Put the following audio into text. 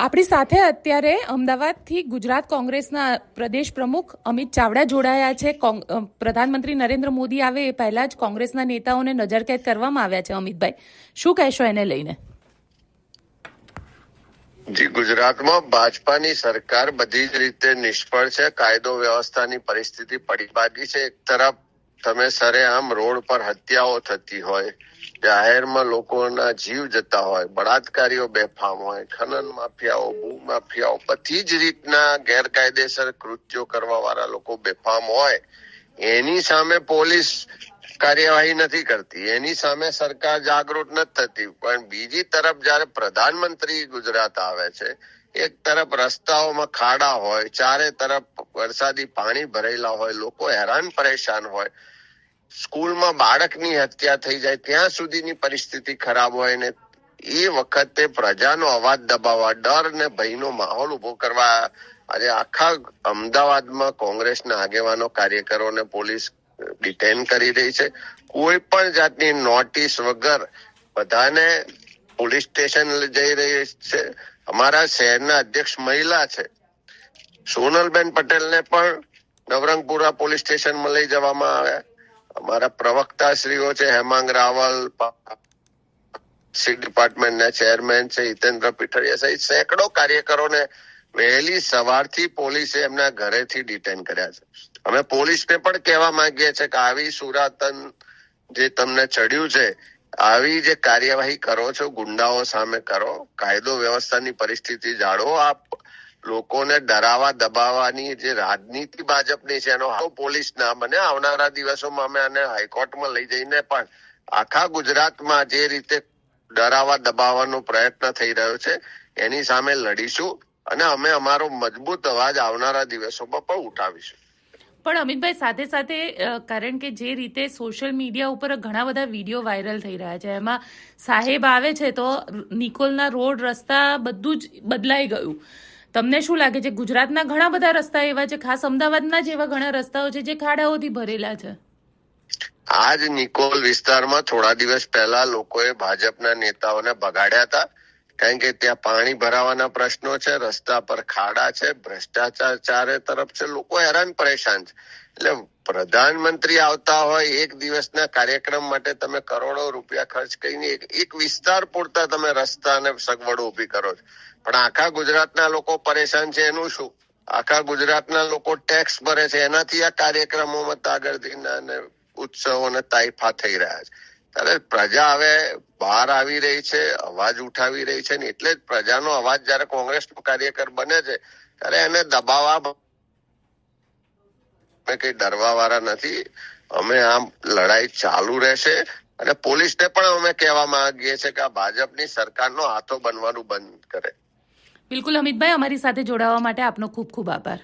આપણી સાથે અત્યારે અમદાવાદથી ગુજરાત કોંગ્રેસના પ્રદેશ પ્રમુખ અમિત ચાવડા જોડાયા છે. પ્રધાનમંત્રી નરેન્દ્ર મોદી આવે એ પહેલા જ કોંગ્રેસના નેતાઓને નજરકેદ કરવામાં આવ્યા છે અમિતભાઈ. શું કહેશો એને લઈને? જી, ગુજરાતમાં ભાજપાની સરકાર બધી જ રીતે નિષ્ફળ છે. કાયદો વ્યવસ્થાની પરિસ્થિતિ પડી ભાગી છે. એક તરફ તમે સરેઆમ રોડ પર હત્યાઓ થતી હોય, જાહેરમાં લોકોના જીવ જતા હોય, બળાત્કારીઓ બેફામ હોય, ખનન માફિયાઓ ભૂ માફિયાઓ, બધી જ રીતના ગેરકાયદેસર કૃત્યો કરવા વાળા લોકો બેફામ હોય, એની સામે પોલીસ કાર્યવાહી નથી કરતી. એની સામે સરકાર જાગૃત નથી થતી. પણ બીજી તરફ જયારે પ્રધાનમંત્રી ગુજરાત આવે છે, એક તરફ રસ્તાઓમાં ખાડા હોય, ચારે તરફ વરસાદી પાણી ભરેલા હોય, લોકો હેરાન પરેશાન હોય, સ્કૂલમાં બાળકની હત્યા થઈ જાય, ત્યાં સુધીની પરિસ્થિતિ ખરાબ હોય ને એ વખતે પ્રજાનો અવાજ દબાવવા, ડર ને ભયનો માહોલ ઊભો કરવા. આજે આખા અમદાવાદમાં કોંગ્રેસના આગેવાનો કાર્યકરો ને પોલીસ ડિટેન કરી રહી છે. કોઈ પણ જાતની નોટિસ વગર બધાને પોલીસ સ્ટેશન જઈ રહી છે. અમારા શહેરના અધ્યક્ષ મહિલા છે. સોનલબેન પટેલને પણ નવરંગપુરા પોલીસ સ્ટેશનમાં લઈ જવામાં આવ્યા. અમારા પ્રવક્તા શ્રીઓ છે, હેમાંગ રાવલ સી ડિપાર્ટમેન્ટના ચેરમેન છે, હિતેન્દ્ર પીઠડિયા સહિત સેંકડો કાર્યકરોને વહેલી સવારથી પોલીસે એમના ઘરેથી ડિટેન કર્યા છે. અમે પોલીસને પણ કહેવા માંગીએ છીએ કે આવી સુરાતન જે તમને ચડ્યું છે, આવી જે કાર્યવાહી કરો છો, ગુંડાઓ સામે કરો, કાયદો વ્યવસ્થાની પરિસ્થિતિ જાળવો, આપ લોકોને ડરાવા દબાવવાની જે રાજનીતિ ભાજપની છે, એનો પોલીસ ના બને આવનારા દિવસોમાં અમે આને હાઈકોર્ટમાં લઈ જઈને પણ આખા ગુજરાતમાં જે રીતે ડરાવા દબાવવાનો પ્રયત્ન થઈ રહ્યો છે, એની સામે લડીશું. અને અમે અમારો મજબૂત અવાજ આવનારા દિવસોમાં પણ ઉઠાવીશું. પણ અમિતભાઈ સાથે સાથે કારણ કે જે રીતે સોશિયલ મીડિયા ઉપર ઘણા બધા વીડિયો વાયરલ થઈ રહ્યા છે એમાં સાહેબ આવે છે તો નિકોલના રોડ રસ્તા બધું જ બદલાઈ ગયું. તમને શું લાગે છે ગુજરાતના ઘણા બધા રસ્તા એવા છે ખાસ અમદાવાદના જ એવા ઘણા રસ્તાઓ છે જે ખાડાઓથી ભરેલા છે? આજ નિકોલ વિસ્તારમાં થોડા દિવસ પહેલા લોકોએ ભાજપના નેતાઓને ભગાડ્યા હતા. કારણ કે ત્યાં પાણી ભરાવાના પ્રશ્નો છે, રસ્તા પર ખાડા છે, ભ્રષ્ટાચાર ચારે તરફ છે. લોકો હેરાન પરેશાન છે. એટલે પ્રધાનમંત્રી આવતા હોય એક દિવસના કાર્યક્રમ માટે તમે કરોડો રૂપિયા ખર્ચ કરીને એક- વિસ્તાર પૂરતા તમે રસ્તા અને સગવડો ઊભી કરો છો. પણ આખા ગુજરાતના લોકો પરેશાન છે એનું શું? આખા ગુજરાતના લોકો ટેક્સ ભરે છે. એનાથી આ કાર્યક્રમોમાં અને ઉત્સવો અને તાઇફા થઈ રહ્યા છે. ત્યારે પ્રજા હવે બહાર આવી રહી છે, અવાજ ઉઠાવી રહી છે ને, એટલે જ પ્રજાનો અવાજ જયારે કોંગ્રેસનો કાર્યકર બને છે, ત્યારે એને દબાવવા કઈ ડરવા વાળા નથી. અમે આમ લડાઈ ચાલુ રહેશે. અને પોલીસને પણ અમે કહેવા માંગીએ છીએ કે આ ભાજપની સરકારનો હાથો બનવાનું બંધ કરે. બિલકુલ, અમિતભાઈ, અમારી સાથે જોડાવા માટે આપનો ખૂબ ખૂબ આભાર.